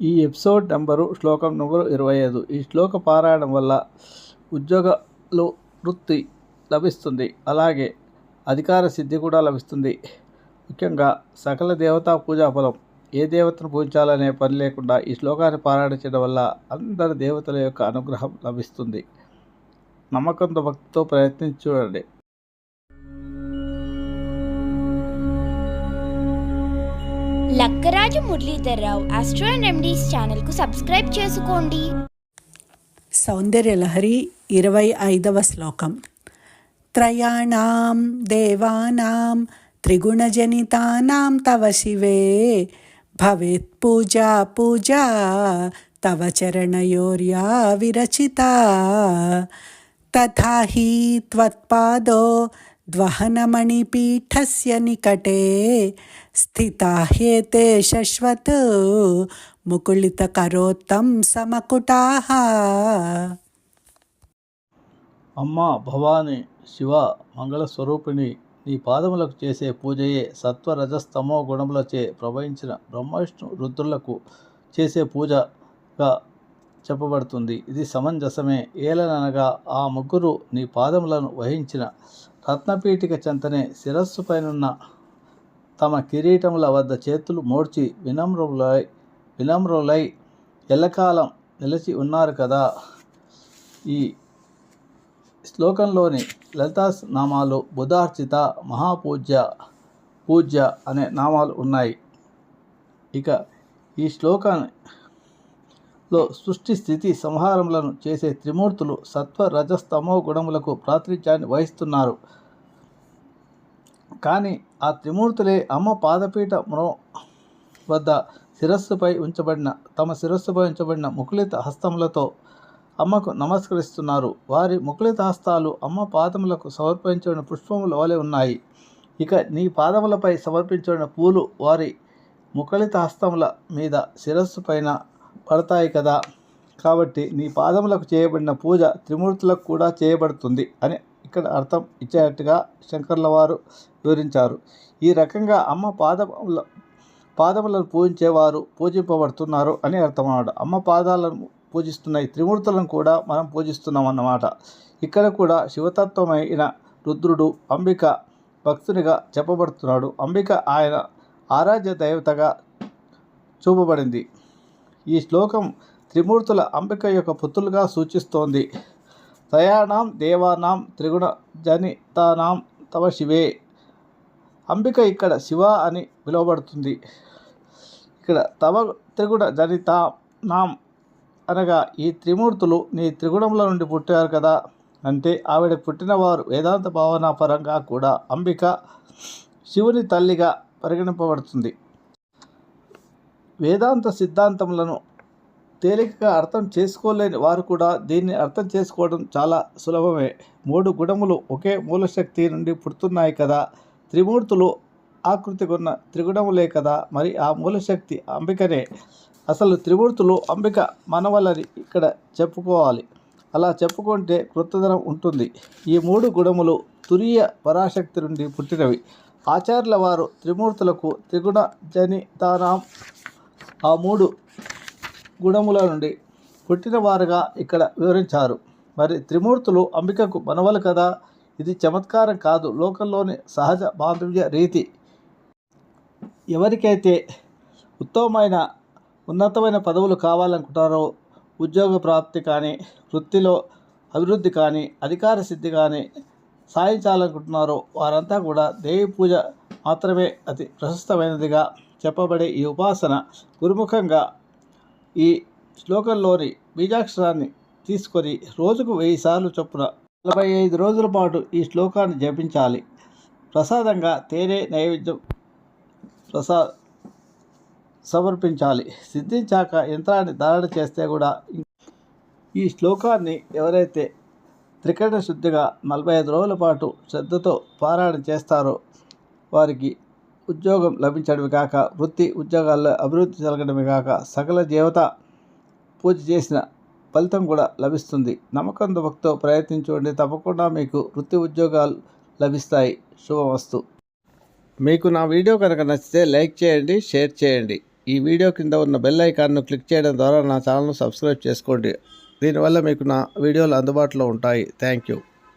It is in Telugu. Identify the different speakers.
Speaker 1: ఈ ఎపిసోడ్ నెంబరు శ్లోకం నెంబరు ఇరవై ఐదు. ఈ శ్లోక పారాయణం వల్ల ఉద్యోగాలు వృత్తి లభిస్తుంది. అలాగే అధికార సిద్ధి కూడా లభిస్తుంది. ముఖ్యంగా సకల దేవతా పూజా ఫలం. ఏ దేవతను పూజించాలనే పని లేకుండా ఈ శ్లోకాన్ని పారాయణ చేయడం వల్ల అందరి దేవతల యొక్క అనుగ్రహం లభిస్తుంది. నమ్మకంతో భక్తితో ప్రయత్నించి చూడండి.
Speaker 2: Lakkaraju Muralidhar Rao astro and remedies ఛానల్కు సబ్స్క్రైబ్ చేసుకోండి.
Speaker 3: సౌందర్యలహరి ఇరవై ఐదవ శ్లోకం. త్రయాణం దేవానాం త్రిగుణజనితానాం తవ శివే. భవేత్ పూజా పూజా తవ చరణయోర్యా విరచిత. తథా హి త్వత్పాదో ద్వహనమణిపీఠస్య నికటే. స్థితాహేతే శశ్వత్ ముకుళిత కరోత్తం సమకుటా
Speaker 1: అమ్మా భవాని శివ మంగళస్వరూపిణి నీ పాదములకు చేసే పూజయే సత్వరజస్తమో గుణములచే ప్రవహించిన బ్రహ్మవిష్ణు రుద్రులకు చేసే పూజగా చెప్పబడుతుంది. ఇది సమంజసమే. ఏలననగా ఆ ముగ్గురు నీ పాదములను వహించిన రత్నపీఠిక చెంతనే శిరస్సు పైనున్న తమ కిరీటముల వద్ద చేతులు మోడ్చి వినమ్రులై వినమ్రులై ఎల్లకాలం నిలిచి ఉన్నారు కదా. ఈ శ్లోకంలోని లలితా నామాలు బుధార్చిత మహాపూజ్య పూజ్య అనే నామాలు ఉన్నాయి. ఇక ఈ శ్లోకంలో సృష్టి స్థితి సంహారములను చేసే త్రిమూర్తులు సత్వ రజస్తమో గుణములకు ప్రాతినిధ్యాన్ని వహిస్తున్నారు. కానీ ఆ త్రిమూర్తులే అమ్మ పాదపీఠ మ్రో వద్ద శిరస్సుపై ఉంచబడిన తమ శిరస్సుపై ఉంచబడిన ముకులిత హస్తములతో అమ్మకు నమస్కరిస్తున్నారు. వారి ముకులిత హస్తాలు అమ్మ పాదములకు సమర్పించిన పుష్పముల వలె ఉన్నాయి. ఇక నీ పాదములపై సమర్పించిన పూలు వారి ముకులిత హస్తముల మీద శిరస్సు పైన పడతాయి కదా. కాబట్టి నీ పాదములకు చేయబడిన పూజ త్రిమూర్తులకు కూడా చేయబడుతుంది అని ఇక్కడ అర్థం ఇచ్చేటట్టుగా శంకర్ల వారు వివరించారు. ఈ రకంగా అమ్మ పాదముల పాదములను పూజించేవారు పూజింపబడుతున్నారు అని అర్థం అన్నమాట అమ్మ పాదాలను పూజిస్తున్న ఈ త్రిమూర్తులను కూడా మనం పూజిస్తున్నాం అన్నమాట ఇక్కడ కూడా శివతత్వమైన రుద్రుడు అంబిక భక్తునిగా చెప్పబడుతున్నాడు. అంబిక ఆయన ఆరాధ్య దేవతగా చూపబడింది. ఈ శ్లోకం త్రిమూర్తుల అంబిక యొక్క పుత్రులుగా సూచిస్తోంది. దయానాం దేవానాం త్రిగుణ జనితానాం తవ శివే. అంబిక ఇక్కడ శివ అని పిలువబడుతుంది. ఇక్కడ తవ త్రిగుణ జనిత నాం అనగా ఈ త్రిమూర్తులు నీ త్రిగుణముల నుండి పుట్టారు కదా. అంటే ఆవిడ పుట్టినవారు వేదాంత భావన పరంగా కూడా అంబిక శివుని తల్లిగా పరిగణింపబడుతుంది. వేదాంత సిద్ధాంతములను తేలికగా అర్థం చేసుకోలేని వారు కూడా దీన్ని అర్థం చేసుకోవడం చాలా సులభమే. మూడు గుణములు ఒకే మూలశక్తి నుండి పుడుతున్నాయి కదా. త్రిమూర్తులు ఆకృతి కొన్న త్రిగుణములే కదా. మరి ఆ మూలశక్తి అంబికనే. అసలు త్రిమూర్తులు అంబిక మనవలని ఇక్కడ చెప్పుకోవాలి. అలా చెప్పుకుంటే కృతదనం ఉంటుంది. ఈ మూడు గుణములు తురియ పరాశక్తి నుండి పుట్టినవి. ఆచార్యుల వారు త్రిమూర్తులకు త్రిగుణ జనితానాం ఆ మూడు గుణముల నుండి పుట్టినవారుగా ఇక్కడ వివరించారు. మరి త్రిమూర్తులు అంబికకు మనవలు కదా? ఇది చమత్కారం కాదు. లోకంలోని సహజ బాంధవ్య రీతి. ఎవరికైతే ఉత్తమమైన ఉన్నతమైన పదవులు కావాలనుకుంటారో ఉద్యోగ ప్రాప్తి కానీ వృత్తిలో అభివృద్ధి కానీ అధికార సిద్ధి కానీ సాధించాలనుకుంటున్నారో వారంతా కూడా దేవి పూజ మాత్రమే అతి ప్రశస్తమైనదిగా చెప్పబడే ఈ ఉపాసన గురుముఖంగా ఈ శ్లోకంలోని బీజాక్షరాన్ని తీసుకొని రోజుకు వెయ్యి సార్లు చొప్పున నలభై ఐదు రోజుల పాటు ఈ శ్లోకాన్ని జపించాలి. ప్రసాదంగా తేనె నైవేద్యం ప్రసా సమర్పించాలి. సిద్ధించాక యంత్రాన్ని ధారణ చేస్తే కూడా ఈ శ్లోకాన్ని ఎవరైతే త్రికరణ శుద్ధిగా నలభై ఐదు రోజుల పాటు శ్రద్ధతో పారాయణ చేస్తారో వారికి ఉద్యోగం లభించడమే కాక వృత్తి ఉద్యోగాల్లో అభివృద్ధి జరగడమే కాక సకల దేవత పూజ చేసిన ఫలితం కూడా లభిస్తుంది. నమ్మకంతో భక్తితో ప్రయత్నించుకోండి తప్పకుండా మీకు వృత్తి ఉద్యోగాలు లభిస్తాయి. శుభమస్తు. మీకు నా వీడియో కనుక నచ్చితే లైక్ చేయండి షేర్ చేయండి. ఈ వీడియో కింద ఉన్న బెల్ ఐకాన్ను క్లిక్ చేయడం ద్వారా నా ఛానల్ను సబ్స్క్రైబ్ చేసుకోండి. దీనివల్ల మీకు నా వీడియోలు అందుబాటులో ఉంటాయి. Thank you.